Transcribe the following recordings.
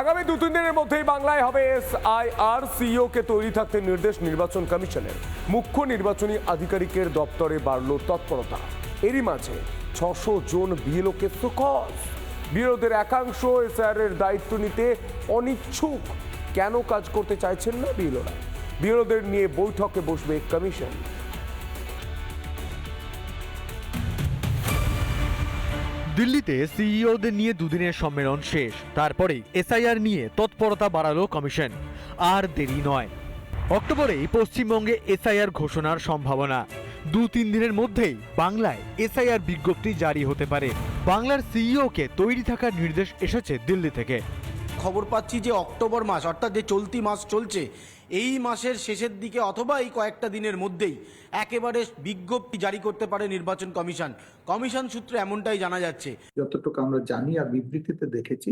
আগামী দু তিন দিনের মধ্যেই বাংলায় হবে এস আই আর সিইও কে তৈরি থাকতে নির্দেশ নির্বাচন কমিশনের। মুখ্য নির্বাচনী আধিকারিকের দপ্তরে বাড়ল তৎপরতা। এরই মাঝে ছশো জন বিএলওকে সুকস বিরোধের একাংশ এসআর এর দায়িত্ব নিতে অনিচ্ছুক। কেন কাজ করতে চাইছেন না বিএলওরা? বিরোধের নিয়ে বৈঠকে বসবে কমিশন। দিল্লিতে সিইওদের নিয়ে দুদিনের সম্মেলন শেষ। তারপরে এসআইআর নিয়ে তৎপরতা বাড়ালো কমিশন। আর দেরি নয়। অক্টোবরেই পশ্চিমবঙ্গে এসআইআর ঘোষণার সম্ভাবনা। দু তিন দিনের মধ্যেই বাংলায় এসআইআর বিজ্ঞপ্তি জারি হতে পারে। বাংলার সিইওকে তৈরি থাকার নির্দেশ এসেছে দিল্লি থেকে। খবর পাচ্ছি যে অক্টোবর মাস, অর্থাৎ যে চলতি মাস চলছে এই মাসের শেষের দিকে অথবা এই কয়েকটা দিনের মধ্যেই একেবারে বিজ্ঞপ্তি জারি করতে পারে নির্বাচন কমিশন। কমিশন সূত্রে এমনটাই জানা যাচ্ছে। যতটুকু আমরা জানি আর বিবৃতিতে দেখেছি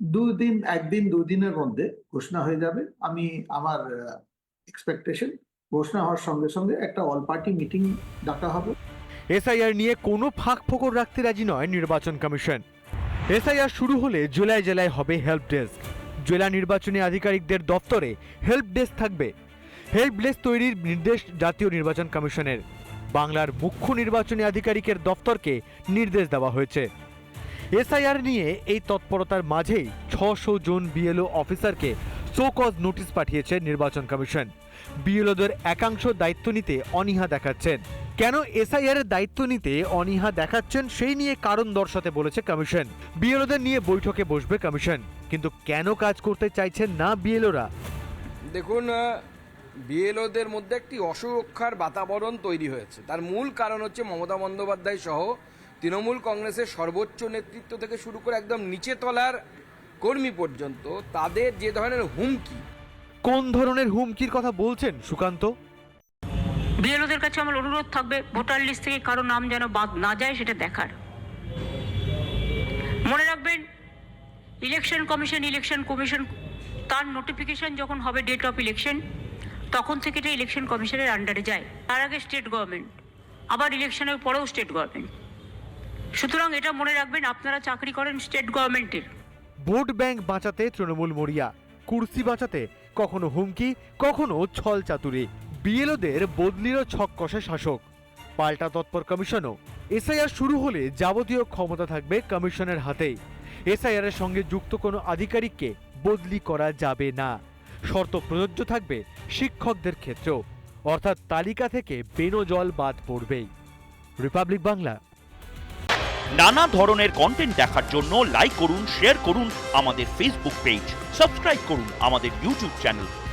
দুদিন একদিন দুদিনের মধ্যে ঘোষণা হয়ে যাবে। আমি আমার এক্সপেকটেশন ঘোষণা হওয়ার সঙ্গে সঙ্গে একটা অল পার্টি মিটিং ডাকা হবে। এসআইআর নিয়ে কোনো ফাঁক ফোকর রাখতে রাজি নয় নির্বাচন কমিশন। এসআইআর শুরু হলে জেলায় জেলায় হবে হেল্প ডেস্ক জেলা নির্বাচনী আধিকারিকদের দপ্তরে হেল্প ডেস্ক থাকবে। হেল্প ডেস্ক তৈরির নির্দেশ জাতীয় নির্বাচন কমিশনের। বাংলার মুখ্য নির্বাচনী আধিকারিকের দপ্তরকে নির্দেশ দেওয়া হয়েছে। এসআইআর নিয়ে এই তৎপরতার মাঝেই ছশো জন BLO officer show cause notice পাঠিয়েছে নির্বাচন কমিশন। বিএলওদের একাংশ দায়িত্ব নিতে অনীহা দেখাচ্ছেন। কেন এসআইআর এর দায়িত্ব নিতে অনীহা দেখাচ্ছেন সেই নিয়ে কারণ দর্শাতে বলেছে কমিশন। বিএলওদের নিয়ে বৈঠকে বসবে কমিশন কিন্তু কেন কাজ করতে চাইছেন না বিএলওরা? দেখুন বিএলওদের মধ্যে একটি অসুরক্ষার বাতাবরণ তৈরি হয়েছে। তার মূল কারণ হচ্ছে মমতা বন্দ্যোপাধ্যায় সহ তৃণমূল কংগ্রেসের সর্বোচ্চ নেতৃত্ব থেকে শুরু করে একদম নিচে তলার কর্মী পর্যন্ত তাদের যে ধরনের হুমকি। কোন ধরনের হুমকির কথা বলছেন সুকান্ত? বিএলওদের কাছে আমার অনুরোধ থাকবে ভোটার লিস্ট থেকে কারও নাম যেন বাদ না যায়, সেটা দেখার। মনে রাখবেন, ইলেকশন কমিশন ইলেকশন কমিশন, তার নোটিফিকেশন যখন হবে ডেট অফ ইলেকশন তখন থেকে এটা ইলেকশন কমিশনের আন্ডারে যায়। তার আগে স্টেট গভর্নমেন্ট আবার ইলেকশনের পরেও স্টেট গভর্নমেন্ট সুতরাং এটা মনে রাখবেন, আপনারা চাকরি করেন স্টেট গভর্নমেন্টের ভোট ব্যাংক বাঁচাতে তৃণমূল মরিয়া, কুর্সি বাঁচাতে কখনো হুমকি, কখনো ছল চাতুরি। বিএলওদের বদলিরও ছক কষে শাসক। পাল্টা তৎপর কমিশনও। এসআইআর শুরু হলে যাবতীয় ক্ষমতা থাকবে কমিশনের হাতেই। এসআইআর এর সঙ্গে যুক্ত কোনো আধিকারিককে বদলি করা যাবে না। শর্ত প্রযোজ্য থাকবে শিক্ষকদের ক্ষেত্রেও। অর্থাৎ তালিকা থেকে বেনজল বাদ পড়বেই। রিপাবলিক বাংলা। নানা ধরনের কন্টেন্ট দেখার জন্য লাইক করুন শেয়ার করুন আমাদের ফেসবুক পেজ সাবস্ক্রাইব করুন আমাদের ইউটিউব চ্যানেল